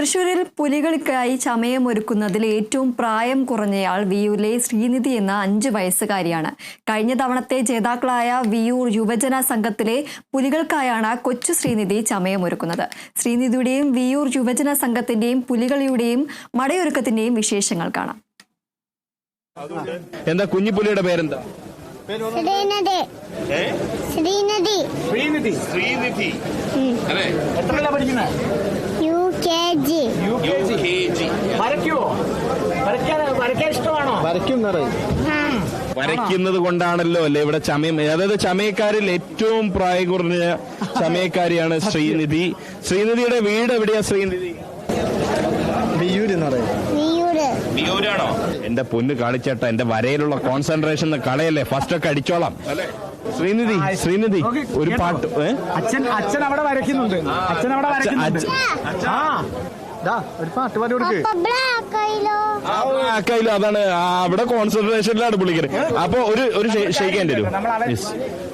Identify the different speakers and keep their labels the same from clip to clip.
Speaker 1: തൃശൂരിൽ പുലികൾക്കായി ചമയമൊരുക്കുന്നതിൽ ഏറ്റവും പ്രായം കുറഞ്ഞയാൾ വിയൂരിലെ ശ്രീനിധി എന്ന അഞ്ച് വയസ്സുകാരിയാണ്. കഴിഞ്ഞ തവണത്തെ ജേതാക്കളായ വിയൂർ യുവജന സംഘത്തിലെ പുലികൾക്കായാണ് കൊച്ചു ശ്രീനിധി ചമയമൊരുക്കുന്നത്. ശ്രീനിധിയുടെയും വിയൂർ യുവജന സംഘത്തിന്റെയും പുലികളിയുടെയും മടയൊരുക്കത്തിന്റെയും വിശേഷങ്ങൾ കാണാം.
Speaker 2: എന്താ പേരെന്താ?
Speaker 3: ശ്രീനദി ശ്രീനദി
Speaker 4: ശ്രീനിധി.
Speaker 2: ശ്രീനിധി.
Speaker 4: എത്രയല്ല പഠിക്കുന്നത്
Speaker 3: യു
Speaker 4: വരയ്ക്കുവോ? വരയ്ക്കാൻ വരയ്ക്കാൻ ഇഷ്ടമാണോ?
Speaker 2: വരയ്ക്കുന്നത് കൊണ്ടാണല്ലോ അല്ലെ ഇവിടെ ചമയം അതായത് ചമയക്കാരിൽ ഏറ്റവും പ്രായം കുറഞ്ഞ ചമയക്കാരിയാണ് ശ്രീനിധി. ശ്രീനിധിയുടെ വീട് എവിടെയാ ശ്രീനിധി?
Speaker 3: വിയൂര്
Speaker 2: വിയൂരാണോ? എന്റെ പൊന്ന് കളിച്ചേട്ട എന്റെ വരയിലുള്ള കോൺസെൻട്രേഷൻ കളയല്ലേ? ഫസ്റ്റ് ഒക്കെ അടിച്ചോളാം. ശ്രീനിധി ശ്രീനിധി ഒരു പാട്ട്
Speaker 4: അച്ഛൻ അച്ഛൻ അവിടെ വരയ്ക്കുന്നുണ്ട്. അച്ഛൻ അവിടെ വരയ്ക്കുന്നുണ്ട്. ആ
Speaker 5: ഒരു പാട്ട് പാടി കൊടുക്ക്.
Speaker 2: അതാണ്. അവിടെ കോൺസെൻട്രേഷനിലാണ് പുള്ളിക്കര് അപ്പൊ ഒരു ഒരു ഷെയ്ക്കാൻ തരും.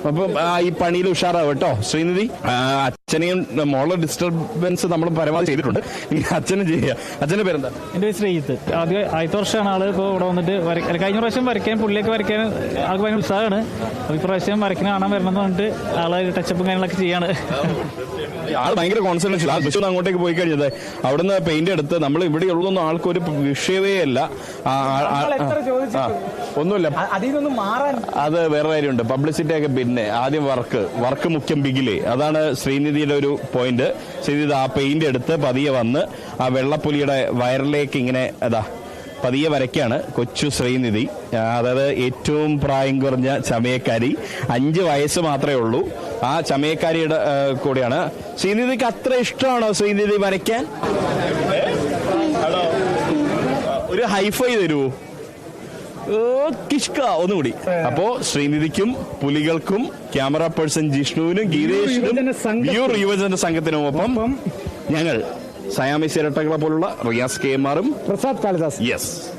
Speaker 2: അപ്പൊ ഈ പണിയിൽ ഉഷാറാവും കേട്ടോ? ശ്രീനിധി അച്ഛനെയും മോളെ ഡിസ്റ്റർബൻസ് നമ്മൾ പരമാവധി ചെയ്തിട്ടുണ്ട്. ഇനി അച്ഛനും ചെയ്യുക അച്ഛന്റെ പേരെന്താ?
Speaker 6: എന്റെ പേര് ശ്രീജിത്ത്. ആദ്യം ആദ്യത്തെ വർഷമാണ് ആൾ ഇപ്പോൾ ഇവിടെ വന്നിട്ട് കഴിഞ്ഞ പ്രാവശ്യം വരയ്ക്കാൻ പുള്ളിയൊക്കെ വരയ്ക്കാൻ ആൾക്ക് ഭയങ്കര ഉത്സാഹമാണ്. അപ്പൊ ഇപ്രാവശ്യം വരയ്ക്കുന്ന കാണാൻ വരണം എന്ന് പറഞ്ഞിട്ട് ആൾ ടച്ചപ്പും കാര്യങ്ങളൊക്കെ ചെയ്യാണ്.
Speaker 2: ആൾ ഭയങ്കര കോൺസെൻട്രേഷൻ ആ ബസ് അങ്ങോട്ടേക്ക് പോയി കഴിഞ്ഞത് അവിടുന്ന് പെയിന്റ് എടുത്ത് നമ്മൾ ഇവിടെ ഉള്ളതൊന്നും ഒരു വിഷയമേ അല്ല? ഒന്നുമില്ല. അത് വേറെ കാര്യമുണ്ട്. പബ്ലിസിറ്റി ഒക്കെ പിന്നെ ആദ്യം വർക്ക് വർക്ക് മുഖ്യം ബിഗിലേ അതാണ് ശ്രീനിധിയുടെ ഒരു പോയിന്റ് ശ്രീനിധി ആ പെയിന്റ് എടുത്ത് പതിയെ വന്ന് ആ വെള്ളപ്പുലിയുടെ വയറിലേക്ക് ഇങ്ങനെ അതാ പതിയെ വരയ്ക്കാണ് കൊച്ചു ശ്രീനിധി. അതായത് ഏറ്റവും പ്രായം കുറഞ്ഞ ചമയക്കാരി. അഞ്ച് വയസ്സ് മാത്രമേ ഉള്ളൂ. ആ ചമയക്കാരിയുടെ കൂടെയാണ്. ശ്രീനിധിക്ക് അത്ര ഇഷ്ടമാണോ ശ്രീനിധി വരയ്ക്കാൻ? ഒരു ഹൈഫൈ തരുമോ കിഷ്ക ഒന്നുകൂടി. അപ്പോ ശ്രീനിധിക്കും പുലികൾക്കും ക്യാമറ പേഴ്സൺ ജിഷ്ണുവിനും ഗീതേഷിനും യൂർ യുവജന സംഘത്തിനും ഒപ്പം. ഞങ്ങൾ സയാമി സിരട്ടകളെ പോലുള്ള റിയാസ് കെ എം ആറും
Speaker 4: പ്രസാദ് കാളിദാസ്.
Speaker 2: യെസ്